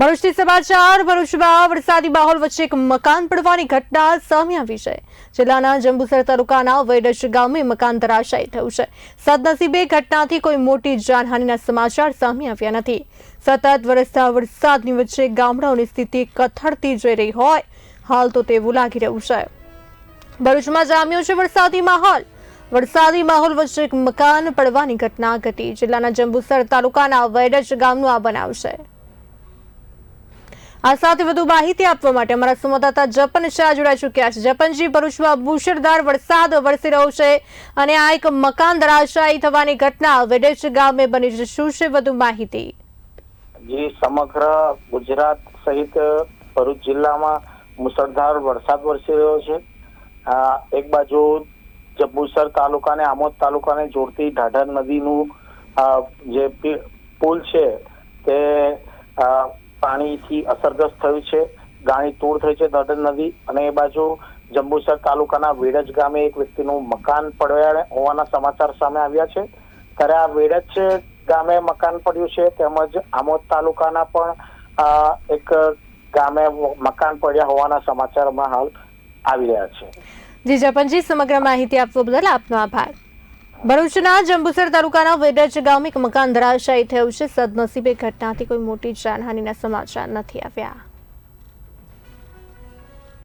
ભરૂચથી સમાચાર, ભરૂચમાં વરસાદી માહોલ વચ્ચે એક મકાન પડવાની ઘટના સામે આવી છે. જિલ્લાના જંબુસર તાલુકાના વૈડજ ગામે મકાન ધરાશાયી થયું છે. સદનસીબે ઘટનાથી કોઈ મોટી જાનહાનિના સમાચાર સામે આવ્યા નથી. સતત વરસતા વરસાદની વચ્ચે ગામડાઓની સ્થિતિ કથળતી જઈ રહી હોય, હાલ તો તેવું લાગી રહ્યું છે. ભરૂચમાં જામ્યો છે વરસાદી માહોલ. વરસાદી માહોલ વચ્ચે એક મકાન પડવાની ઘટના ઘટી. જિલ્લાના જંબુસર તાલુકાના વૈડજ ગામનું આ બનાવ છે. આ સાથે વધુ માહિતી આપવા માટે અમારા સંવાદદાતા જપન શાહ જોડાઈ ચૂક્યા છે. જપનજી, ભરૂચમાં મુશળધાર વરસાદ વરસી રહ્યો છે અને આ એક મકાન ધરાશાયી થવાની ઘટના વેડેશ ગામે બની છે. શું છે વધુ માહિતી? જે સમગ્ર ગુજરાત સહિત ભરૂચ જિલ્લામાં મુસળધાર વરસાદ વરસી રહ્યો છે. એક બાજુ જંબુસર તાલુકાને, આમોદ તાલુકાને જોડતી ઢાઢર નદીનું જે પુલ છે તે પાણીથી અસરગ્રસ્ત થયું છે. ગાણી તૂર થઈ છે દડન નદી અને એ બાજુ જંબુસર તાલુકાના વેડજ ગામે એક વ્યક્તિનું મકાન પડ્યા હોવાના સમાચાર સામે આવ્યા છે. ત્યારે આ વેડજ ગામે મકાન પડ્યું છે તેમજ આમોદ તાલુકાના પણ એક ગામે મકાન પડ્યા હોવાના સમાચારમાં હાલ આવી રહ્યા છે. જી જપનજી સમગ્ર માહિતી આપવા બદલ આપનો આભાર. ભરૂચના જંબુસર તાલુકાના વેડજ ગામ એક મકાન ધરાશાયી થયું છે. સદનસીબે ઘટનાથી કોઈ મોટી જાનહાનિના સમાચાર નથી આવ્યા.